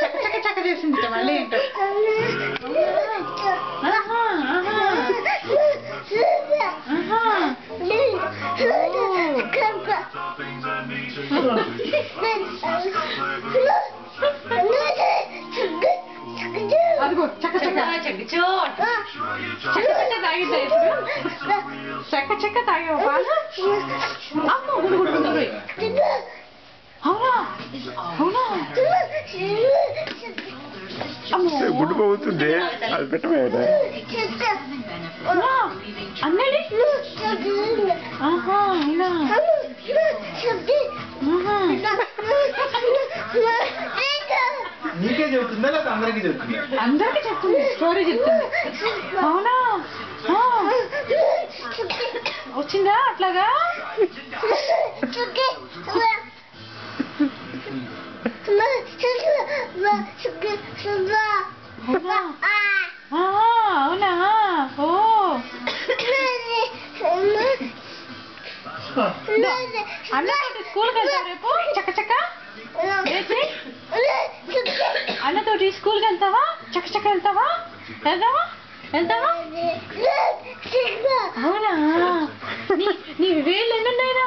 చక్క చక్క చక్క చేసింది మళ్ళీ ఏంటో. అదిగో చక్క చక్క చెక్కచో చక్క చక్క తాగిద్దా ఇప్పుడు చక్క చక్క తాగావా పాలు అమ్మ గుడు గుడు గుడు గుడు. అవునా అవునా అమ్మో గుడ్డు పోతుంది అది పెట్టమేదా అవునా అన్నది ఆహా అవునా అందరికీ చెబుతుందా అందరికీ చెప్తుంది. స్టోరీ చెప్తుంది. అవునా? ఆ, వచ్చిందా అట్లాగా? అవునా? ఓ. అన్నతోటి స్కూల్కి వెళ్తావు రేపు? చక్క చక్క? అన్నతోటి స్కూల్కి వెళ్తావా? చక్క చక్క వెళ్తావా? వెళ్తావా? వెళ్తావా? అవునా? నీ వేళ్ళు ఎన్ని ఉన్నాయిరా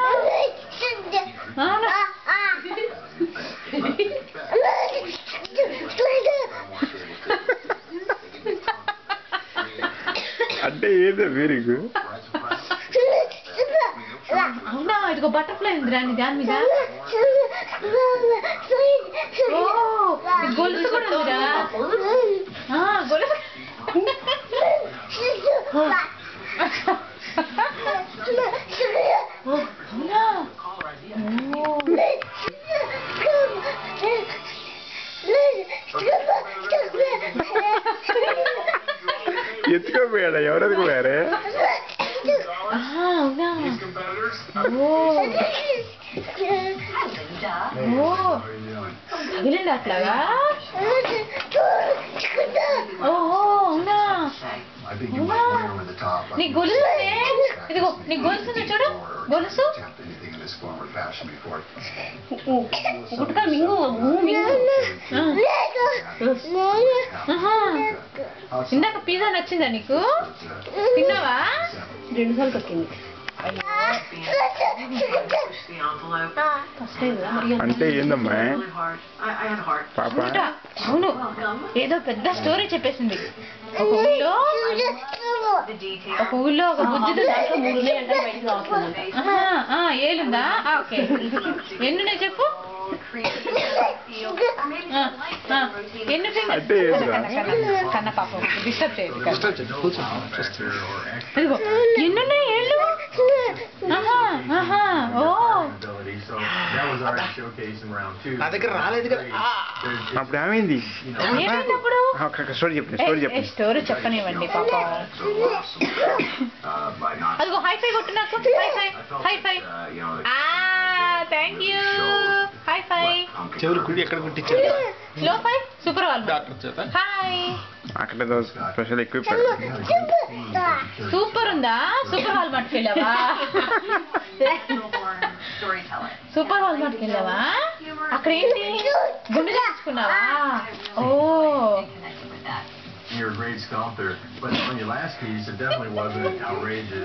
అంటే ఏదో వీరికి అవునా? ఇదిగో బటర్ఫ్లై ఉందిరా నీ దాని మీద ఓ ఇది గొలుసు కూడా ఉందిరా ఆ, గొలుసు ఓ, అవునా ఓ. ఎత్తుకోపోయాడా ఎవరెత్తుకు పోయారే ఆహా, అవునా ఓ తగిలింది అట్లాగా ఓహో అవునా. నీ గొలుసు. ఇదిగో నీ గొలుసు చూడు గొలుసు This forward fashion before. Gutka మింగు. ఇందాక పిజ్జా నచ్చిందా నీకు తిన్నావా రెండు సార్లు అంటే ఏందమ్మా. పాప? అవును. ఏదో పెద్ద స్టోరీ చెప్పేసింది. ఒక ఊళ్ళో. ఒక ఊళ్ళో ఒక బుజ్జిది దాంట్లో మూడు ఏలుందా? ఓకే. ఎన్నున్నాయి చెప్పు? ఎన్ని? కన్న పాపం. డిస్టర్బ్ చేయదు ఎన్నున్నాయి? ఏళ్ళు? ఆహా ఆహా ఓ. Ability. So that was already showcased in round two. నా దగ్గర రాలేదు కదా. ఆ. There's- అప్పుడు ఏమైంది? ఏమైంది అప్పుడు? స్టోరీ చెప్పండి స్టోరీ చెప్పండి స్టోరీ చెప్పనివ్వండి పాప. uh. అదిగో హై ఫై కొట్టు నాకు. High five high five thank you high five చెవులు కుడి ఎక్కడ కుట్టించారు లో ఫై సూపర్ వాల్ డాక్టర్ చేత హాయ్ అక్కడ స్పెషల్ ఎక్విప్ సూపర్ ఉందా సూపర్ హాల్ మార్ట్కి వెళ్ళావా. సూపర్ హాల్ మార్ట్కి వెళ్ళావా అక్కడ ఏంటి గుండె చేయించుకున్నావా ఓ a great sculptor, but on your last piece, it definitely wasn't outrageous.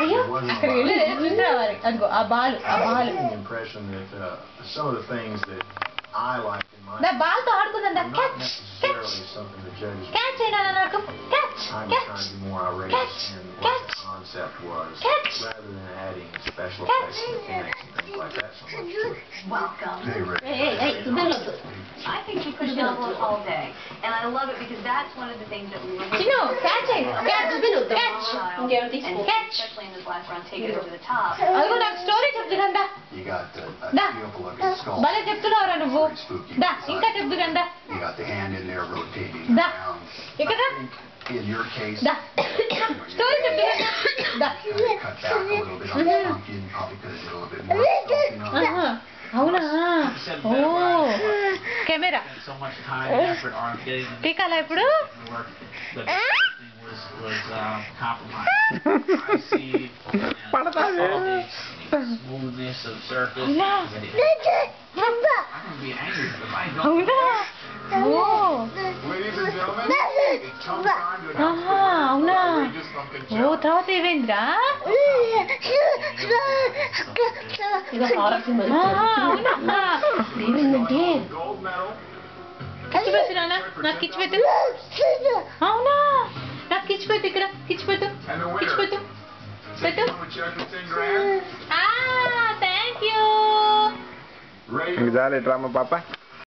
It wasn't extreme. అయ్యో It wasn't అక్కడ వెళ్ళి చూసి రావాలి అదిగో ఆ బాల్ ఆ I was ball getting the impression that uh, some of the things that I like in my the ball తో ఆడుకుందా are not catch catch necessarily something the judges catch అయినా నాకు catch I'm catch trying to be more outrageous Catch. in what Catch. the concept was, Catch. rather than adding special Catch. effects and mechanics and things like that so much to it. Welcome. Hey, Rick. ఏయ్ ఏయ్ ఏయ్ కుదరదు I think we push the envelope all day. I love it because that's one of the things that we were catch catch catch ఇంకేమైనా and తీసుకో Catch. especially in this last round, take it over the top. అదిగో నాకు story చెప్తున్నా You got uh, a Da. beautiful looking skull. భలే చెప్తున్నావురా నువ్వు Very spooky. దా ఇంకా చెప్తున్నా You got the hand in there rotating Da. around. ఇక్కడ in your case, దా story చెప్తున్నా దా cut back a little bit on the pumpkin, probably have did a little bit more it. అవునా ఓ camera so much time and effort on getting the టీకాలా ఇప్పుడు work that everything was was um, compromised. I see పడతాది. all the smoothness of surface. అవునా I'm gonna be angry if I don't. Oh Ladies and gentlemen, it comes time to ఆహా అవునా ఓ తర్వాత ఏమైందిరా ఇదో horror cinema అవునా ఏమైందంటే gold పెట్టు నాన్న నాకు కిచ్చి పెట్టు అవునా? నాకు కిచ్చి పెట్టు ఇక్కడ. కిచ్చి పెట్టు కిచ్చి పెట్టు. పెట్టు థ్యాంక్ యూ Ray ఇంక చాలు డ్రామా పాప.